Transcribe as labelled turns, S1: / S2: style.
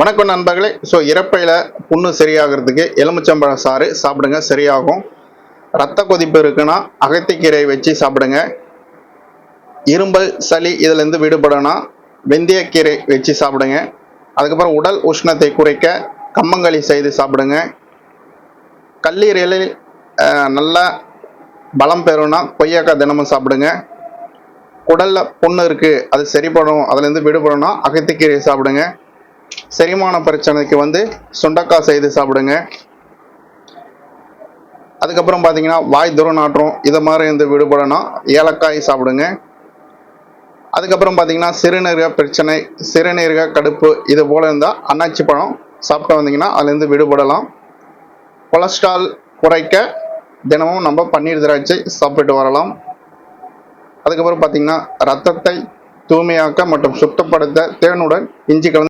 S1: வணக்கம் நண்பர்களே. ஸோ இறப்பையில் புண்ணு சரியாகிறதுக்கு எலுமிச்சம்பழ சாறு சாப்பிடுங்க சரியாகும். ரத்த கொதிப்பு இருக்குன்னா அகத்திக்கீரை வச்சு சாப்பிடுங்க. இரும்பல் சளி இதிலேருந்து விடுபடனா வெந்தயக்கீரை வச்சு சாப்பிடுங்க. அதுக்கப்புறம் உடல் உஷ்ணத்தை குறைக்க கம்மங்களி செய்து சாப்பிடுங்க. கல்லீரலில் நல்ல நல்லா பலம் பெறும்னா கொய்யாக்காய் தினமும் சாப்பிடுங்க. குடலில் புண்ணு இருக்குது அது சரிப்படும் அதுலேருந்து விடுபடணும் அகத்திக்கீரை சாப்பிடுங்க. செரிமான பிரச்சனைக்கு வந்து சுண்டக்காய் செய்து சாப்பிடுங்க. அதுக்கப்புறம் பார்த்தீங்கன்னா வாய் துரநாற்றம் இதை மாதிரி இருந்து விடுபடணும். ஏலக்காய் சாப்பிடுங்க. அதுக்கப்புறம் பார்த்தீங்கன்னா சிறுநீரக பிரச்சனை சிறுநீரக கடுப்பு இது போல் இருந்தால் அன்னாச்சி பழம் சாப்பிட்டு வந்தீங்கன்னா அதுலேருந்து விடுபடலாம். கொலஸ்ட்ரால் குறைக்க தினமும் நம்ம பன்னீர் திராட்சை சாப்பிட்டு வரலாம். அதுக்கப்புறம் பார்த்தீங்கன்னா ரத்தத்தை தூய்மையாக்க மற்றும் சுத்தப்படுத்த தேனுடன் இஞ்சி கலந்து